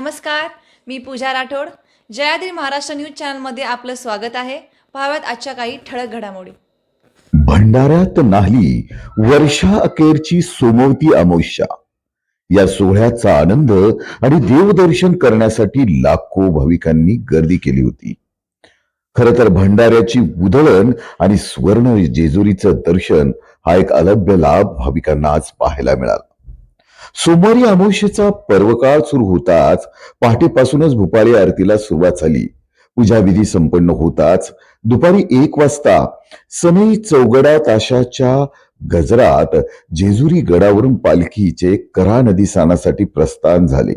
नमस्कार मी पूजा राठोड. जयाद्री महाराष्ट्र न्यूज चॅनलमध्ये आपलं स्वागत आहे. पाहाव्यात आजच्या काही ठळक घडामोडी. भंडाऱ्यात नाही वर्षा अखेरची सोमवती अमावस्या. या सोहळ्याचा आनंद आणि देवदर्शन करण्यासाठी लाखो भाविकांनी गर्दी केली होती. खर तर भंडाऱ्याची उधळण आणि सुवर्ण जेजुरीचं दर्शन हा एक अलभ्य लाभ भाविकांना आज पाहायला मिळाला. सोमवारी अमावस्येचा पर्वकाळ सुरू होताच पहाटेपासूनच भूपाळी आरतीला सुरुवात झाली. पूजाविधी संपन्न होताच दुपारी एक वाजता सनई चौगडा ताशाच्या गजरात जेजुरी गडावरून पालखीचे करा नदी सानासाठी प्रस्थान झाले.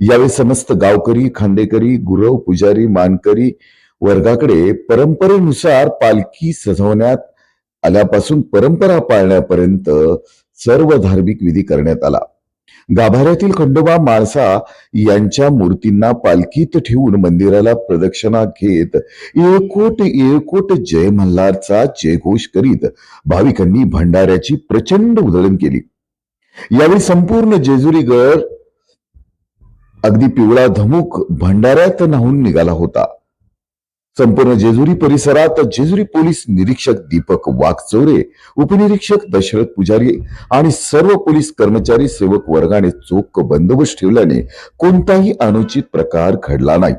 यावेळी समस्त गावकरी खांदेकरी गुरव पुजारी मानकरी वर्गाकडे परंपरेनुसार पालखी सजवण्यात आल्यापासून परंपरा पाळण्यापर्यंत सर्व धार्मिक विधी करण्यात आला. गाभाऱ्यातील खंडोबा माळसा यांच्या मूर्तींना पालखीत ठेवून मंदिराला प्रदक्षिणा घेत येळकोट येळकोट जय मल्हारचा जयघोष करीत भाविकांनी भंडाऱ्याची प्रचंड उधळण केली. यावेळी संपूर्ण जेजुरी गड अगदी पिवळा धमुक भंडाऱ्यात नाहून निघाला होता. संपूर्ण जेजुरी परिसरात जेजुरी पोलीस निरीक्षक दीपक वाघचौरे उपनिरीक्षक दशरथ पुजारी आणि सर्व पोलीस कर्मचारी सेवक वर्गाने चोख बंदोबस्त ठेवल्याने कोणताही अनुचित प्रकार घडला नाही.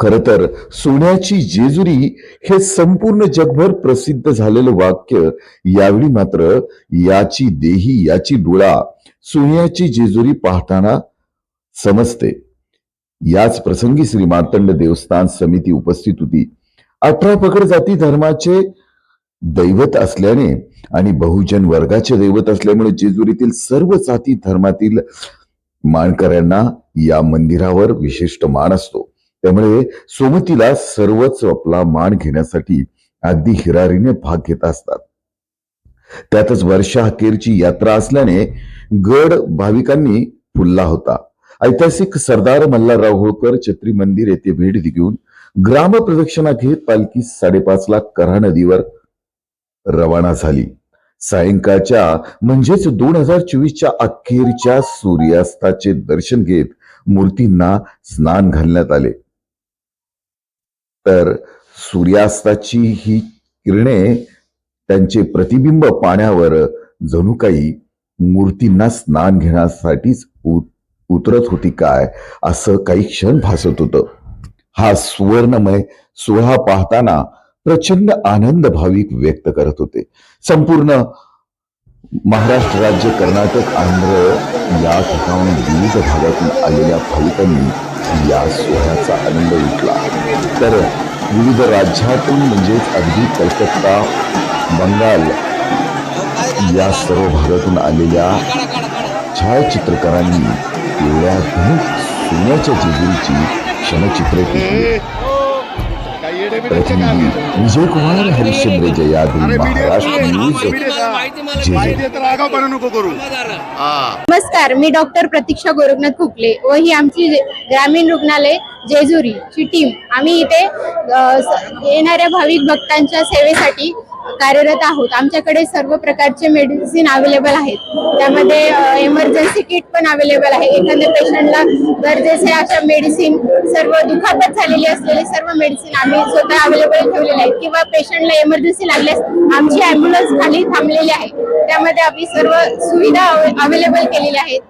खर तर सोन्याची जेजुरी हे संपूर्ण जगभर प्रसिद्ध झालेलं वाक्य यावेळी मात्र याची देही याची डोळा सोन्याची जेजुरी पाहताना समजते. याच प्रसंगी श्री मार्तंड देवस्थान समिती उपस्थित होती. अठरा पकड जाती धर्माचे दैवत असल्याने आणि बहुजन वर्गाचे दैवत असल्यामुळे जेजुरीतील सर्व जाती धर्मातील मानकऱ्यांना या मंदिरावर विशिष्ट मान असतो. त्यामुळे सोमतीला सर्वच आपला मान घेण्यासाठी अगदी हिरारीने भाग घेत असतात. त्यातच वर्षा अखेरची यात्रा असल्याने गड भाविकांनी फुलला होता. ऐतिहासिक सरदार मल्हारराव होळकर छत्री मंदिर येथे भेट देऊन ग्रामप्रदक्षिणा घेत पालखी साडेपाच लाख करा नदीवर रवाना झाली. सायंकाळच्या म्हणजेच दोन हजार चोवीसच्या अखेरच्या सूर्यास्ताचे दर्शन घेत मूर्तींना स्नान घालण्यात आले. तर सूर्यास्ताची ही किरणे त्यांचे प्रतिबिंब पाण्यावर जणू काही मूर्तींना स्नान घेण्यासाठीच उतरत होती काय? असं काही क्षण भासत होतं. हा सुवर्णमय सोहळा पाहताना प्रचंड आनंद भाविक व्यक्त करत होते. संपूर्ण महाराष्ट्र राज्य कर्नाटक आंध्र या ठिकाणी विविध भागातून आलेल्या भाविकांनी या सोहळ्याचा आनंद लुटला तर विविध राज्यातून म्हणजेच अगदी कलकत्ता बंगाल या सर्व भागातून आलेल्या छायाचित्रकारांनी पिवळ्या सोन्याच्या जेजुरीची क्षणचित्रे टिपली प्रतिनिधी विजय कुमार हरिश्चंद्र जयाद्री महाराष्ट्र न्यूज जेजुरी माहिती तर आगाऊपणा नको करू. हा. नमस्कार मी डॉक्टर प्रतीक्षा गोरखनाथ खुकले व ही आमची ग्रामीण रुग्णालय जेजुरी ची टीम आम्ही इथे येणाऱ्या भाविक भक्तांच्या सेवेसाठी कार्यरत आहोत. आमच्याकडे सर्व प्रकारचे मेडिसिन अवेलेबल आहेत. त्यामध्ये इमर्जन्सी किट पण अवेलेबल आहे. एखाद्या पेशंटला गरजेचे अशा मेडिसिन सर्व दुखापत झालेली असलेले सर्व मेडिसिन आम्ही स्वतः अवेलेबल ठेवलेले आहेत. किंवा पेशंटला इमर्जन्सी लागल्यास आमची अँब्युलन्स खाली थांबलेली आहे. त्यामध्ये आम्ही सर्व सुविधा अवेलेबल केलेल्या आहेत.